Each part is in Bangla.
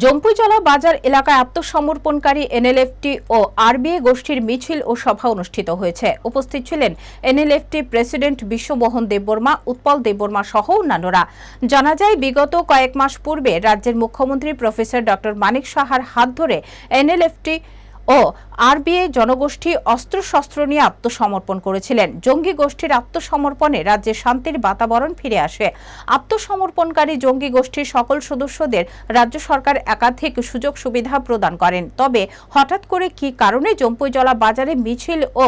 জম্পুজলা বাজার এলাকায় আত্মসমর্পণকারী এনএলএফটি ও আরবিএ গোষ্ঠীর মিছিল ও সভা অনুষ্ঠিত হয়েছে। উপস্থিত ছিলেন এনএলএফটি প্রেসিডেন্ট বিশ্বমোহন দেববর্মা, উৎপল দেববর্মা সহ অন্যান্যরা। জানা যায়, বিগত কয়েক মাস পূর্বে রাজ্যের মুখ্যমন্ত্রী প্রফেসর ডক্টর মানিক সাহার হাত ধরে এনএলএফটি ও আরবিএ জনগোষ্ঠী অস্ত্রশস্ত্র নিয়ে আত্মসমর্পণ করেছিলেন। জঙ্গি গোষ্ঠীর আত্মসমর্পণে রাজ্যে শান্তির বাতাবরণ ফিরে আসে। আত্মসমর্পণকারী জঙ্গি গোষ্ঠীর সকল সদস্যদের রাজ্য সরকার একাধিক সুযোগ সুবিধা প্রদান করেন। তবে হঠাৎ করে কি কারণে জম্পুইজলা বাজারে মিছিল ও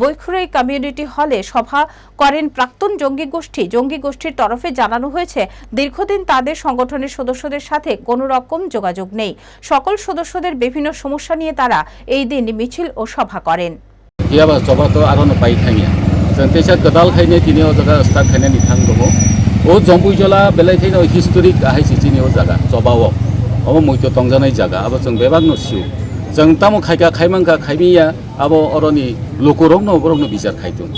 বৈখুরাই কমিউনিটি হলে সভা করেন প্রাক্তন জঙ্গি গোষ্ঠী? জঙ্গি গোষ্ঠীর তরফে জানানো হয়েছে, দীর্ঘদিন তাদের সংগঠনের সদস্যদের সাথে কোনো রকম যোগাযোগ নেই। সকল সদস্যদের বিভিন্ন সমস্যা নিয়ে তারা এই দিন তিনি মিছিল ও সভা করেন। ও জম্বুজলা বেলাই থাইনো হিস্টোরিক আহাইছে চিনি ও জায়গা জবাও অব মৈত টংজানাই জায়গা আবার जों বেবাগ নসিও जों তামো খাইকা খাইমাঙ্গা খাইমিয়া আব অরনি লোকরংনো বরংনো বিচার খাইতুম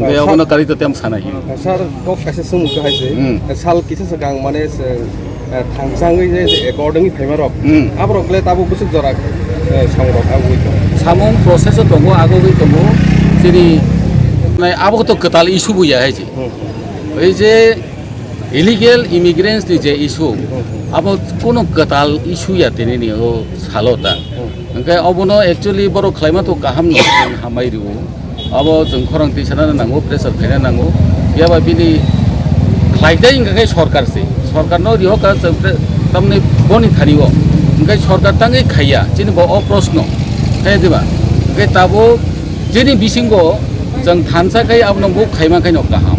বেয়াবনো হ্যাঁ, কারিতো তেম সানাই হ্যাঁ, স্যার গপ কাছে সুমুক হাইছে সাল কিছু গাং মানে থাংসাঙ্গই যে একর্ডিং ফাইমারক আবার অকলে তাবো বুসুক জরাক 상업하고 있고 삼원 프로세서 동고 아고고 동고 저리 아무것도 그달 이슈 부야 해지. 이제 ইলিগেল ইমিগ্রেন্টস যে ইস্যু আবার কোনো গতাল ইস্যু ইয়াতে নি ও সালতা ওখানে অবনো একচুয়ালি বড় ক্লাইমাতো কাহাম হামাই রিও আব যোন খরং তিসানো নাঙ্গো প্রেসার খাইনা নাঙ্গো ইয়াবা বিনি খাইদাই ইংখাই সরকারসে সরকারনো রিও কাজ তামনে বনি থারিও ओमफ्राय सरकार ताङै खाया जेनेबा अ प्रश्न खाया दिबा ओमफ्राय ताबो जेनि बिसिंग जों थानसाखाय आबनो बु खायमाखाय न गाहाम